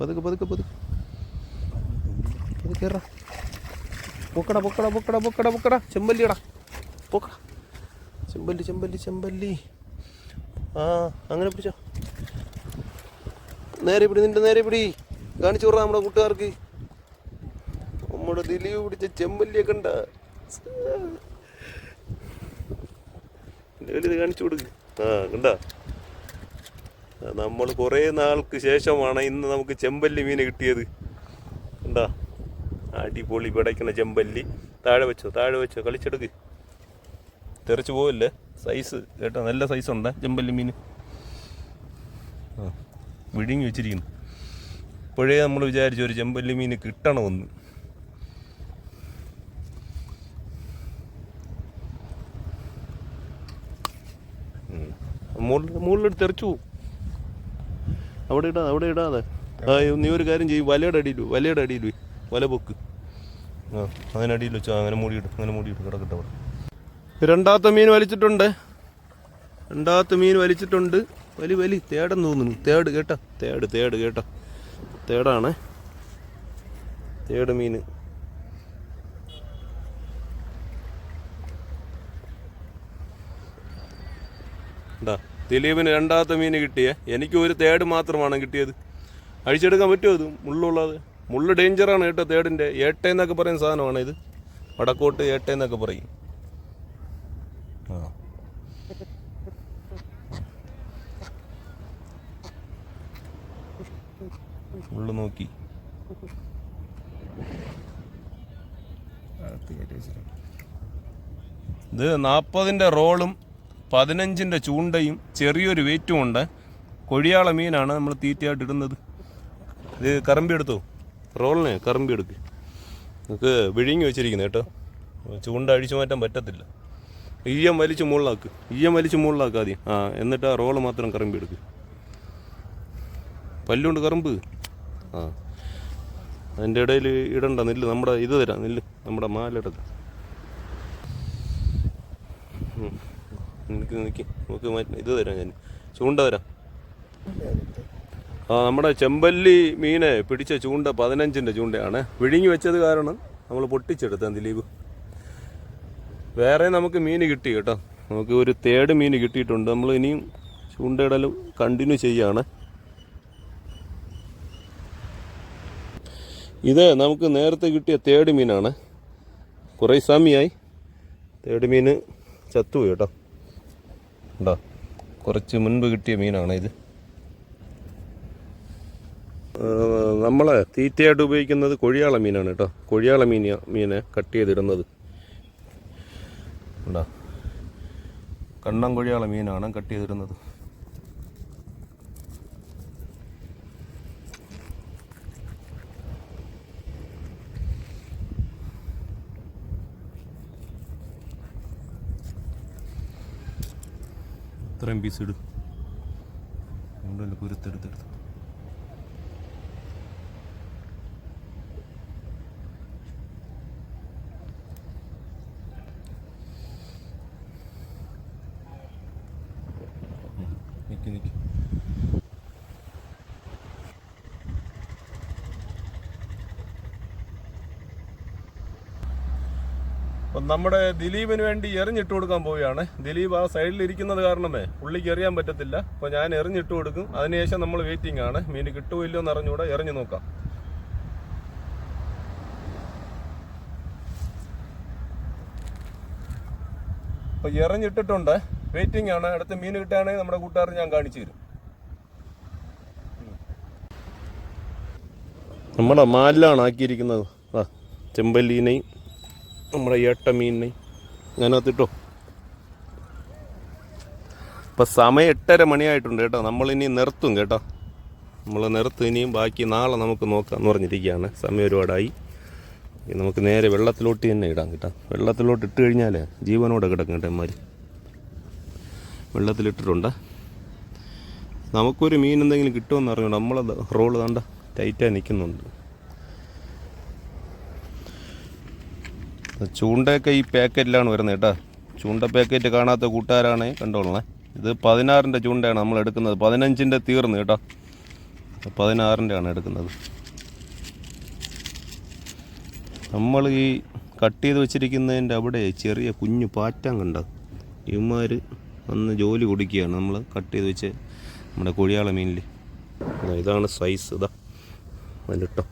പതുക്കെ പതുക്കെ പതുക്കെ. പതുക്കെ ഇറ. പൊക്കട പൊക്കട പൊക്കട പൊക്കട പൊക്കട. ചെമ്പല്ലിയടാ. പൊക്കട. ചെമ്പല്ലി ചെമ്പല്ലി ചെമ്പല്ലി. ആ അങ്ങനെ പിടിച്ചോ. നേരെ പിടി നിന്റെ നേരെ പിടി. കാണിച്ചു വിടാം നമ്മുടെ കൂട്ടുകാർക്ക്. നമ്മുടെ ദിലീപ് പിടിച്ച ചെമ്പല്ലിയൊക്കെ ഉണ്ട്. കാണിച്ചു കൊടുക്ക്. ആ കണ്ടാ? നമ്മൾ കുറേ നാൾക്ക് ശേഷമാണ് ഇന്ന് നമുക്ക് ചെമ്പല്ലി മീൻ കിട്ടിയത്. എന്താ അടിപൊളി പിടയ്ക്കുന്ന ചെമ്പല്ലി. താഴെ വെച്ചോ താഴെ വെച്ചോ കളിച്ചെടുക്ക്. തെറിച്ച് പോവില്ലേ? സൈസ് കേട്ടോ നല്ല സൈസ് ഉണ്ട് ചെമ്പല്ലി മീൻ ആ വിഴുങ്ങി വെച്ചിരിക്കുന്നു. ഇപ്പോഴേ നമ്മൾ വിചാരിച്ചു ഒരു ചെമ്പല്ലി മീൻ കിട്ടണമെന്ന്. മുകളിലെടുത്ത് തെറിച്ചു പോവും. അവിടെ ഇടാ അവിടെ ഇടാതെ നീ ഒരു കാര്യം ചെയ്യും വലയുടെ അടിയിൽ വലയുടെ അടിയിൽ. വല പൊക്ക്. ആ അതിനടിയിൽ വെച്ചോ അങ്ങനെ മൂടിയിട്ട് അങ്ങനെ മൂടിയിട്ട് കിടക്കട്ടെ അവിടെ. രണ്ടാമത്തെ മീൻ വലിച്ചിട്ടുണ്ട്. രണ്ടാമത്തെ മീൻ വലിച്ചിട്ടുണ്ട്. വലി വലി തേടെന്ന് തോന്നുന്നു. തേട് കേട്ടോ തേട് തേട് കേട്ടോ. തേടാണ്. തേട് മീൻ. ഉണ്ടാ ദിലീപിന് രണ്ടാമത്തെ മീൻ കിട്ടിയേ. എനിക്ക് ഒരു തേട് മാത്രമാണ് കിട്ടിയത്. അഴിച്ചെടുക്കാൻ പറ്റുമോ അത് മുള്ളുള്ളത്. മുള്ള് ഡേഞ്ചറാണ് കേട്ടോ തേടിന്റെ ഏട്ടയെന്നൊക്കെ പറയുന്ന സാധനമാണ് ഇത്? വടക്കോട്ട് ഏട്ടയെന്നൊക്കെ പറയും. ആ. നോക്കി. ഇത് നാൽപ്പതിന്റെ റോളും പതിനഞ്ചിന്റെ ചൂണ്ടയും ചെറിയൊരു വെയിറ്റും ഉണ്ട്. കൊഴിയാള മീനാണ് നമ്മൾ തീറ്റയായിട്ട് ഇടുന്നത്. ഇത് കറമ്പി എടുത്തോ? റോളിനെ കറമ്പി എടുക്ക്. നമുക്ക് വിഴുങ്ങി വെച്ചിരിക്കുന്നത് കേട്ടോ. ചൂണ്ട അഴിച്ചു മാറ്റാൻ പറ്റത്തില്ല. ഈയം വലിച്ച് മുകളിലാക്ക്. ഈയം വലിച്ച് മുകളിലാക്ക് ആദ്യം. ആ എന്നിട്ട് ആ റോൾ മാത്രം കറമ്പി എടുക്ക്. പല്ലുണ്ട് കറമ്പ്? ആ. അതിന്റെ ഇടയിൽ ഇടണ്ട നെല്ല് നമ്മുടെ ഇത് തരാം നെല്ല് നമ്മുടെ മാല എടുക്കാം ഉം. നിനക്ക് നിൽക്കി നമുക്ക് ഇത് തരാം ഞാൻ. ചൂണ്ട തരാം. ആ നമ്മുടെ ചെമ്പല്ലി മീനെ പിടിച്ച ചൂണ്ട പതിനഞ്ചിന്റെ ചൂണ്ടയാണ്. വിഴുങ്ങി വെച്ചത് കാരണം നമ്മൾ പൊട്ടിച്ചെടുത്ത ദിലീപ്. വേറെ നമുക്ക് മീൻ കിട്ടി കേട്ടോ. നമുക്ക് ഒരു തേട് മീൻ കിട്ടിയിട്ടുണ്ട്. നമ്മൾ ഇനിയും ചൂണ്ടയിടലും കണ്ടിന്യൂ ചെയ്യാണ്. ഇത് നമുക്ക് നേരത്തെ കിട്ടിയ തേട് മീനാണ്. കുറേ സമയമായി തേട് മീൻ ചത്തുപോയി കേട്ടോ. ഉണ്ടോ? കുറച്ച് മുൻപ് കിട്ടിയ മീനാണ് ഇത്? നമ്മൾ തീറ്റയായിട്ട് ഉപയോഗിക്കുന്നത് കൊഴിയാള മീനാണ് കേട്ടോ. കൊഴിയാള മീന മീനെ കട്ട് ചെയ്തിടുന്നത്. ഉണ്ടോ? കണ്ണം കൊഴിയാള മീനാണ് കട്ട് ചെയ്തിടുന്നത്. ഇത്രയും പീസ് ഇടും അതുകൊണ്ടല്ലേ കുരുത്തെടുത്തെടുത്ത് നിക്ക് നിക്ക് അപ്പം നമ്മുടെ ദിലീപിന് വേണ്ടി എറിഞ്ഞിട്ട് കൊടുക്കാൻ പോവുകയാണ്. ദിലീപ് ആ സൈഡിൽ ഇരിക്കുന്നത് കാരണമേ പുള്ളിക്ക് എറിയാൻ പറ്റത്തില്ല. അപ്പോൾ ഞാൻ എറിഞ്ഞിട്ട് കൊടുക്കും. അതിനുശേഷം നമ്മൾ വെയിറ്റിംഗ് ആണ്. മീൻ കിട്ടുമോ ഇല്ലയോ എന്ന് അറിഞ്ഞുകൂടെ. എറിഞ്ഞു നോക്കാം. അപ്പോൾ എറിഞ്ഞിട്ടിട്ടുണ്ട്. വെയിറ്റിംഗ് ആണ്. അടുത്ത മീൻ കിട്ടുകയാണെങ്കിൽ നമ്മുടെ കൂട്ടുകാരൻ ഞാൻ കാണിച്ചു തരും. നമ്മുടെ മാലിലാണ് ആക്കിയിരിക്കുന്നത്. ആ ചെമ്പല്ലീനെയും നമ്മുടെ ഏട്ട മീനിനെ. അതിനകത്തിട്ടോ ഇപ്പം സമയം എട്ടര മണിയായിട്ടുണ്ട് കേട്ടോ. നമ്മളിനി നിർത്തും കേട്ടോ. നമ്മൾ നിർത്തും ഇനിയും ബാക്കി നാളെ നമുക്ക് നോക്കാം എന്ന് പറഞ്ഞിരിക്കുകയാണ്. സമയം ഒരുപാടായി. നമുക്ക് നേരെ വെള്ളത്തിലോട്ട് തന്നെ ഇടാം കേട്ടോ. വെള്ളത്തിലോട്ട് ഇട്ട് കഴിഞ്ഞാൽ ജീവനോടെ കിടക്കും കേട്ടോ ഇമാര് വെള്ളത്തിലിട്ടിട്ടുണ്ട്. നമുക്കൊരു മീൻ എന്തെങ്കിലും കിട്ടുമെന്ന് അറിയണം നമ്മളത് റോൾ കണ്ട ടൈറ്റായി നിൽക്കുന്നുണ്ട്. ചൂണ്ടയൊക്കെ ഈ പാക്കറ്റിലാണ് വരുന്നത് കേട്ടോ. ചൂണ്ട പാക്കറ്റ് കാണാത്ത കൂട്ടുകാരാണ് കണ്ടോളണേ. ഇത് പതിനാറിന്റെ ചൂണ്ടയാണ് നമ്മൾ എടുക്കുന്നത്. പതിനഞ്ചിന്റെ തീർന്ന് കേട്ടോ. പതിനാറിന്റെ ആണ് എടുക്കുന്നത്. നമ്മൾ ഈ കട്ട് ചെയ്ത് വെച്ചിരിക്കുന്നതിന്റെ അവിടെ ചെറിയ കുഞ്ഞു പാറ്റം കണ്ടത് ഇവന്മാർ വന്ന് ജോലി കൊടുക്കുകയാണ് നമ്മൾ കട്ട് ചെയ്ത് വെച്ച് നമ്മുടെ കൊഴിയാള മീനിൽ ഇതാണ് സൈസ് ഇതാ അതിലിട്ടോ.